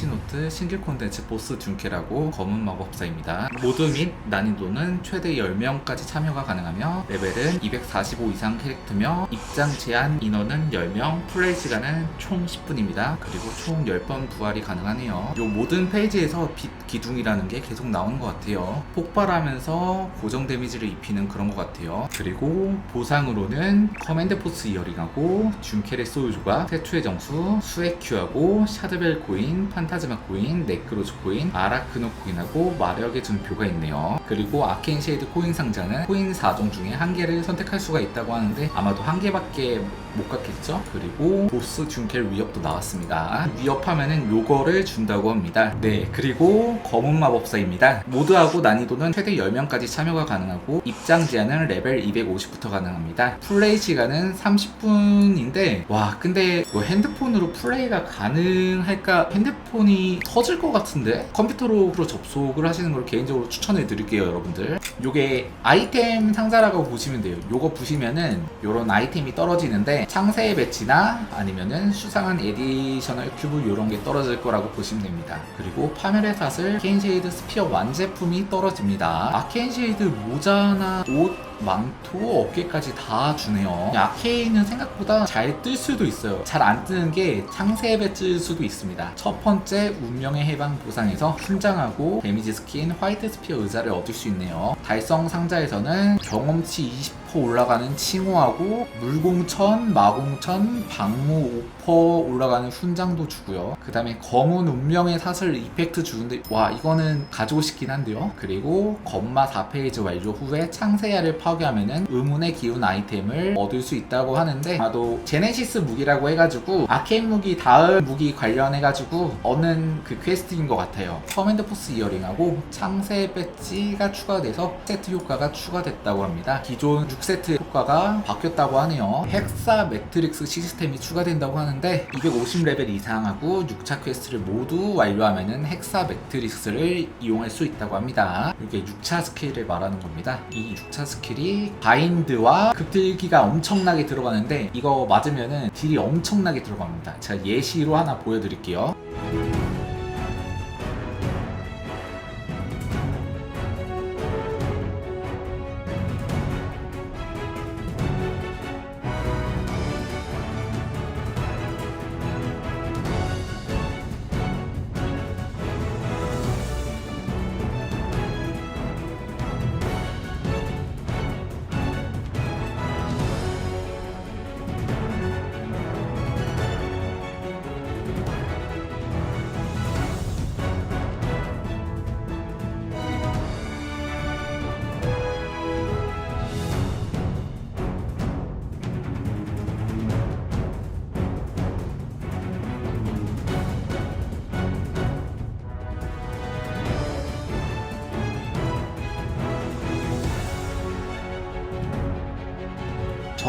스위치노트 싱글 콘텐츠 보스 둔케라고 검은 마법사입니다. 모드 및 난이도는 최대 10명까지 참여가 가능하며 레벨은 245 이상 캐릭터며 입장 제한 인원은 10명, 플레이 시간은 총 10분입니다. 그리고 총 10번 부활이 가능하네요. 요 모든 페이지에서 빛 기둥이라는 게 계속 나오는 것 같아요. 폭발하면서 고정 데미지를 입히는 그런 것 같아요. 그리고 보상으로는 커맨드 포스 이어링하고 줌켈의 소유 조각, 태투의 정수, 수액 큐하고 샤드벨 코인, 판타 즈마 코인, 네크로즈 코인, 아라크노 코인하고 마력의 준표가 있네요. 그리고 아케인 쉐이드 코인 상자는 코인 4종 중에 한 개를 선택할 수가 있다고 하는데 아마도 한 개밖에 못 갖겠죠? 그리고 보스 줌켈 위협도 나왔습니다. 위협하면은 요거를 준다고 합니다. 네, 그리고 검은 마법사입니다. 모드하고 난이도는 최대 10명까지 참여가 가능하고 입장 제한은 레벨 250부터 가능합니다. 플레이 시간은 30분인데 와 근데 핸드폰으로 플레이가 가능할까? 핸드폰 이 터질 것 같은데? 컴퓨터로 접속을 하시는 걸 개인적으로 추천해 드릴게요 여러분들. 요게 아이템 상자라고 보시면 돼요. 요거 보시면은 요런 아이템이 떨어지는데 창세 배치나 아니면은 수상한 에디셔널 큐브 요런 게 떨어질 거라고 보시면 됩니다. 그리고 파멸의 사슬 케인 쉐이드 스피어 완제품이 떨어집니다. 아케인 쉐이드 모자나 옷 망토 어깨까지 다 주네요. 아케인은 생각보다 잘 뜰 수도 있어요. 잘 안 뜨는 게 창세배 뜰 수도 있습니다. 첫 번째 운명의 해방 보상에서 훈장하고 데미지 스킨 화이트 스피어 의자를 얻을 수 있네요. 달성 상자에서는 경험치 20% 올라가는 칭호하고 물공천, 마공천, 방무 5% 올라가는 훈장도 주고요. 그 다음에 검은 운명의 사슬 이펙트 주는데 와 이거는 가지고 싶긴 한데요. 그리고 검마 4페이지 완료 후에 창세야를 파괴하면은 의문의 기운 아이템을 얻을 수 있다고 하는데 아마도 제네시스 무기라고 해가지고 아케인 무기 다음 무기 관련해가지고 얻는 그 퀘스트인 것 같아요. 커맨드 포스 이어링하고 창세 배지가 추가돼서 세트 효과가 추가됐다고 합니다. 기존 6세트 효과가 바뀌었다고 하네요. 헥사 매트릭스 시스템이 추가된다고 하는데 250레벨 이상하고 6차 퀘스트를 모두 완료하면은 헥사 매트릭스를 이용할 수 있다고 합니다. 이게 6차 스킬을 말하는 겁니다. 이 6차 스킬이 바인드와 급딜기가 엄청나게 들어가는데 이거 맞으면은 딜이 엄청나게 들어갑니다. 제가 예시로 하나 보여드릴게요.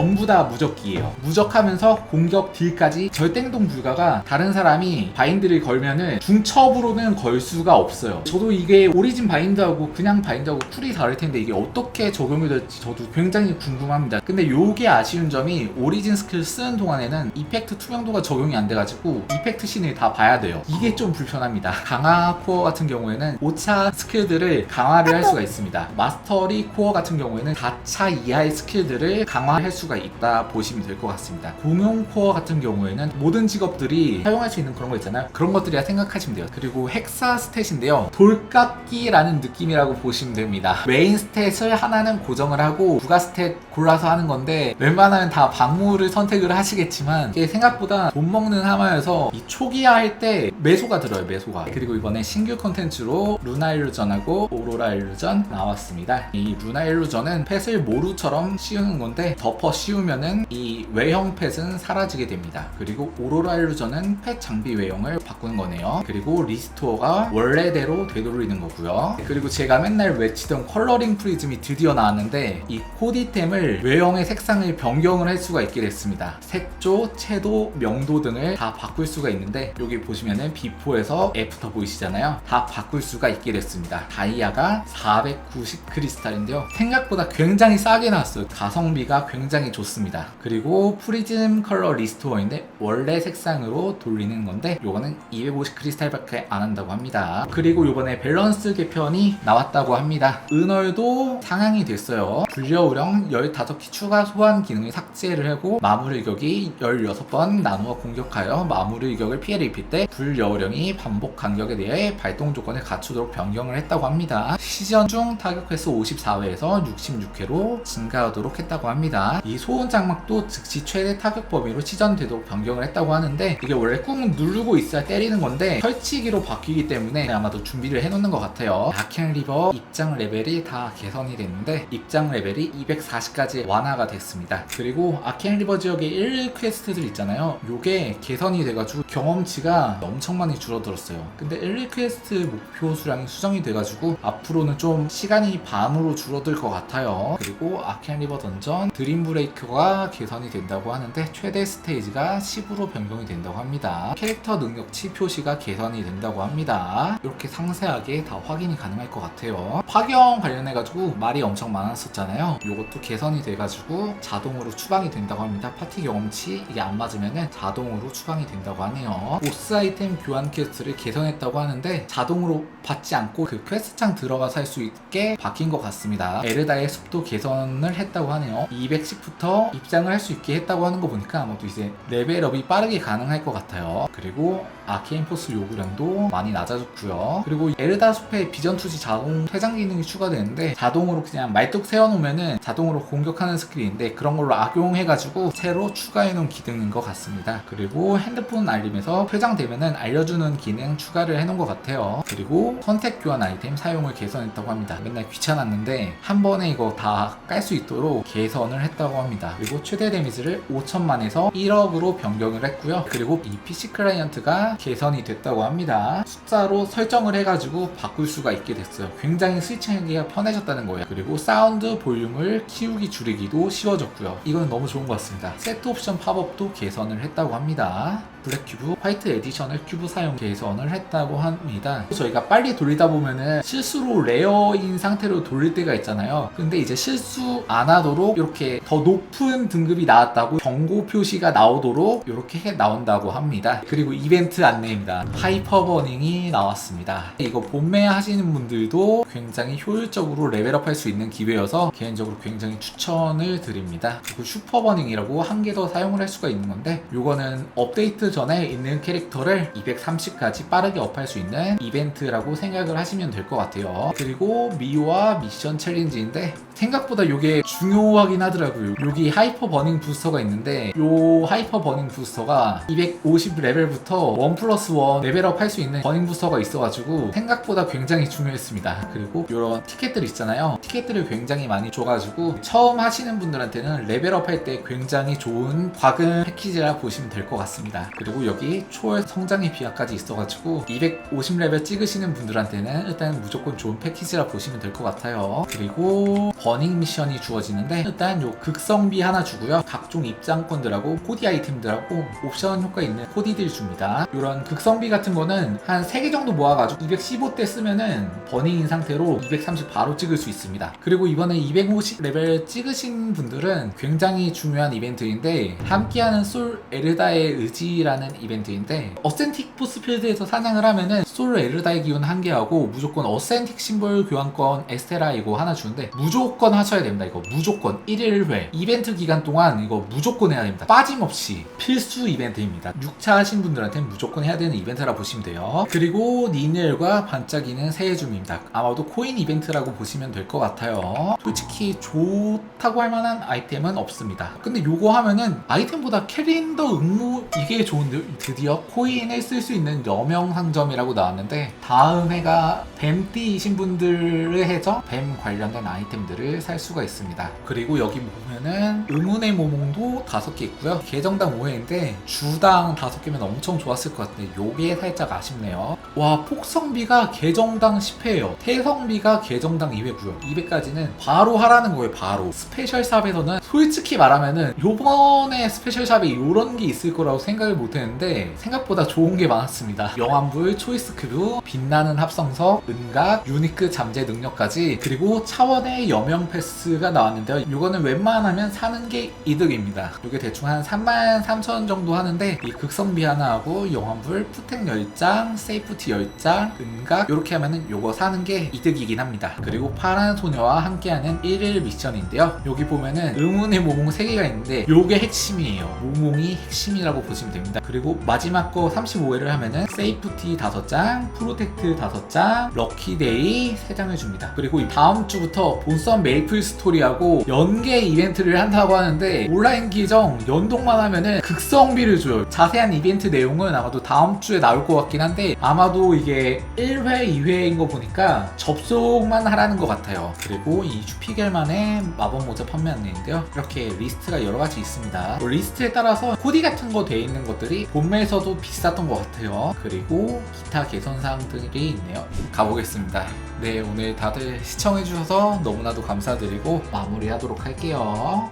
전부 다 무적기예요. 무적하면서 공격 딜까지 절대행동 불가가 다른 사람이 바인드를 걸면은 중첩으로는 걸 수가 없어요. 저도 이게 오리진 바인드하고 그냥 바인드하고 쿨이 다를 텐데 이게 어떻게 적용이 될지 저도 굉장히 궁금합니다. 근데 요게 아쉬운 점이 오리진 스킬 쓰는 동안에는 이펙트 투명도가 적용이 안 돼가지고 이펙트 신을 다 봐야 돼요. 이게 좀 불편합니다. 강화 코어 같은 경우에는 5차 스킬들을 강화를 할 수가 있습니다. 마스터리 코어 같은 경우에는 4차 이하의 스킬들을 강화할 수가 있다 보시면 될 것 같습니다. 공용 코어 같은 경우에는 모든 직업들이 사용할 수 있는 그런 거 있잖아요. 그런 것들이라 생각하시면 돼요. 그리고 헥사 스탯인데요. 돌깎기라는 느낌이라고 보시면 됩니다. 메인 스탯을 하나는 고정을 하고 부가 스탯 골라서 하는 건데 웬만하면 다 방무를 선택을 하시겠지만 이게 생각보다 돈 먹는 하마여서 이 초기화 할때 매소가 들어요. 매소가. 그리고 이번에 신규 컨텐츠로 루나 일루전하고 오로라 일루전 나왔습니다. 이 루나 일루전은 펫을 모루처럼 씌우는 건데 덮어 씌우면은 이 외형 펫은 사라지게 됩니다. 그리고 오로라 일루전은 펫 장비 외형을 바꾸는 거네요. 그리고 리스토어가 원래대로 되돌리는 거고요. 그리고 제가 맨날 외치던 컬러링 프리즘이 드디어 나왔는데 이 코디템을 외형의 색상을 변경을 할 수가 있게 됐습니다. 색조, 채도, 명도 등을 다 바꿀 수가 있는데 여기 보시면은 비포에서 애프터 보이시잖아요. 다 바꿀 수가 있게 됐습니다. 다이아가 490 크리스탈인데요. 생각보다 굉장히 싸게 나왔어요. 가성비가 굉장히 좋습니다. 그리고 프리즘 컬러 리스토어인데 원래 색상으로 돌리는 건데 요거는 250 크리스탈밖에 안 한다고 합니다. 그리고 요번에 밸런스 개편이 나왔다고 합니다. 은얼도 상향이 됐어요. 불려우령 15기 추가 소환 기능을 삭제를 하고 마무리 일격이 16번 나누어 공격하여 마무리 일격을 피해를 입힐 때 불 여우령이 반복 간격에 대해 발동 조건을 갖추도록 변경을 했다고 합니다. 시전 중 타격 횟수 54회에서 66회로 증가하도록 했다고 합니다. 이 소원 장막도 즉시 최대 타격 범위로 시전되도록 변경을 했다고 하는데 이게 원래 꾹 누르고 있어야 때리는 건데 설치기로 바뀌기 때문에 아마도 준비를 해놓는 것 같아요. 아켄 리버 입장 레벨이 다 개선이 됐는데 입장 레벨이 240까지 완화가 됐습니다. 그리고 아켄 리버 지역의 1 퀘스트들 있잖아요. 요게 개선이 돼가지고 경험치가 엄청 많이 줄어들었어요. 근데 1 퀘스트 목표 수량이 수정이 돼가지고 앞으로는 좀 시간이 반으로 줄어들 것 같아요. 그리고 아켄 리버 던전 드림 브레이크가 개선이 된다고 하는데 최대 스테이지가 10으로 변경이 된다고 합니다. 캐릭터 능력치 표시가 개선이 된다고 합니다. 이렇게 상세하게 다 확인이 가능할 것 같아요. 파경 관련해가지고 말이 엄청 많았었잖아요. 이것도 개선이 돼가지고 자동으로 추방이 된다고 합니다. 파티 경험치 이게 안 맞으면은 자동으로 추방이 된다고 하네요. 보스 아이템 교환 퀘스트를 개선했다고 하는데 자동으로 받지 않고 그 퀘스트창 들어가서 할 수 있게 바뀐 것 같습니다. 에르다의 숲도 개선을 했다고 하네요. 210부터 입장을 할 수 있게 했다고 하는 거 보니까 아마도 이제 레벨업이 빠르게 가능할 것 같아요. 그리고 아케인 포스 요구량도 많이 낮아졌고요. 그리고 에르다 숲에 비전 투지 자동 퇴장 기능이 추가되는데 자동으로 그냥 말뚝 세워놓으면은 자동으로 공격하는 스킬인데 그런 걸로 악용해가지고 새로 추가해놓은 기능인 것 같습니다. 그리고 핸드폰 알림에서 퇴장되면은 알 려주는 기능 추가를 해놓은 것 같아요. 그리고 선택 교환 아이템 사용을 개선했다고 합니다. 맨날 귀찮았는데 한 번에 이거 다 깔 수 있도록 개선을 했다고 합니다. 그리고 최대 데미지를 5천만에서 1억으로 변경을 했고요. 그리고 이 PC 클라이언트가 개선이 됐다고 합니다. 숫자로 설정을 해가지고 바꿀 수가 있게 됐어요. 굉장히 스위칭하기가 편해졌다는 거예요. 그리고 사운드 볼륨을 키우기 줄이기도 쉬워졌고요. 이건 너무 좋은 것 같습니다. 세트 옵션 팝업도 개선을 했다고 합니다. 블랙 큐브, 화이트 에디션을 큐브 사용 개선을 했다고 합니다. 저희가 빨리 돌리다 보면은 실수로 레어인 상태로 돌릴 때가 있잖아요. 근데 이제 실수 안 하도록 이렇게 더 높은 등급이 나왔다고 경고 표시가 나오도록 이렇게 해 나온다고 합니다. 그리고 이벤트 안내입니다. 하이퍼 버닝이 나왔습니다. 이거 본매 하시는 분들도 굉장히 효율적으로 레벨업 할 수 있는 기회여서 개인적으로 굉장히 추천을 드립니다. 그리고 슈퍼 버닝이라고 한 개 더 사용을 할 수가 있는 건데 이거는 업데이트 전에 있는 캐릭터를 230까지 빠르게 업할 수 있는 이벤트라고 생각을 하시면 될 것 같아요. 그리고 미와 미션 챌린지인데 생각보다 이게 중요하긴 하더라고요. 여기 하이퍼 버닝 부스터가 있는데 요 하이퍼 버닝 부스터가 250 레벨부터 1 플러스 1 레벨업 할 수 있는 버닝 부스터가 있어가지고 생각보다 굉장히 중요했습니다. 그리고 이런 티켓들 있잖아요. 티켓들을 굉장히 많이 줘가지고 처음 하시는 분들한테는 레벨업 할 때 굉장히 좋은 과금 패키지라 보시면 될 것 같습니다. 그리고 여기 초월 성장 의 비하까지 있어가지고 250레벨 찍으시는 분들한테는 일단 무조건 좋은 패키지라 보시면 될 것 같아요. 그리고 버닝 미션이 주어지는데 일단 요 극성비 하나 주고요. 각종 입장권들하고 코디 아이템들하고 옵션 효과 있는 코디들 줍니다. 이런 극성비 같은 거는 한 3개 정도 모아가지고 215대 쓰면은 버닝인 상태로 230 바로 찍을 수 있습니다. 그리고 이번에 250 레벨 찍으신 분들은 굉장히 중요한 이벤트인데 함께하는 솔 에르다의 의지라는 이벤트인데 어센 틱 포스 필드에서 사냥을 하면은 솔 에르다의 기운 한 개하고 무조건 어센틱 심볼 교환권 에스테라 이거 하나 주는데 무조건 하셔야 됩니다. 이거 무조건 1일 회 이벤트 기간 동안 이거 무조건 해야 됩니다. 빠짐없이 필수 이벤트입니다. 6차 하신 분들한테는 무조건 해야 되는 이벤트라 보시면 돼요. 그리고 니넬과 반짝이는 새해 줌입니다. 아마도 코인 이벤트라고 보시면 될 것 같아요. 솔직히 좋다고 할 만한 아이템은 없습니다. 근데 요거 하면은 아이템보다 캐린더 응무 이게 좋은데 드디어 코인을 쓸 수 있는 여명 상점이라고 나왔는데 다음 해가 뱀띠이신 분들의 해죠 뱀 관련된 아이템들을 살 수가 있습니다. 그리고 여기 보면은 의문의 모몽도 다섯 개 있고요. 계정당 5회인데 주당 다섯 개면 엄청 좋았을 것 같은데 요게 살짝 아쉽네요. 와 폭성비가 계정당 10회예요. 태성비가 계정당 2회고요. 200까지는 바로 하라는 거예요. 바로 스페셜 샵에서는 솔직히 말하면은 요번에 스페셜 샵에 요런 게 있을 거라고 생각을 못 못했는데 생각보다 좋은 게 많았습니다. 영환불, 초이스 크루, 빛나는 합성석, 은각, 유니크 잠재 능력까지 그리고 차원의 여명 패스가 나왔는데요. 이거는 웬만하면 사는 게 이득입니다. 이게 대충 한 3만 3천 원 정도 하는데 이 극성비 하나 하고 영환불, 푸텍 10장, 세이프티 10장, 은각 이렇게 하면은 요거 사는 게 이득이긴 합니다. 그리고 파란 소녀와 함께하는 1일 미션인데요. 여기 보면은 의문의 모몽 3개가 있는데 요게 핵심이에요. 모몽이 핵심이라고 보시면 됩니다. 그리고 마지막 거 35 회를 하면은 세이프티 5장, 프로텍트 5장, 럭키데이 3장을 줍니다. 그리고 이 다음 주부터 본선 메이플 스토리하고 연계 이벤트를 한다고 하는데 온라인 계정 연동만 하면은 극성비를 줘요. 자세한 이벤트 내용은 아마도 다음 주에 나올 것 같긴 한데 아마도 이게 1회, 2회인 거 보니까 접속만 하라는 것 같아요. 그리고 이 슈피겔만의 마법 모자 판매 안내인데요. 이렇게 리스트가 여러 가지 있습니다. 뭐 리스트에 따라서 코디 같은 거 돼 있는 것들이 본매에서도 비쌌던 것 같아요. 그리고 기타 개선 사항들이 있네요. 가보겠습니다. 네, 오늘 다들 시청해주셔서 너무나도 감사드리고 마무리하도록 할게요.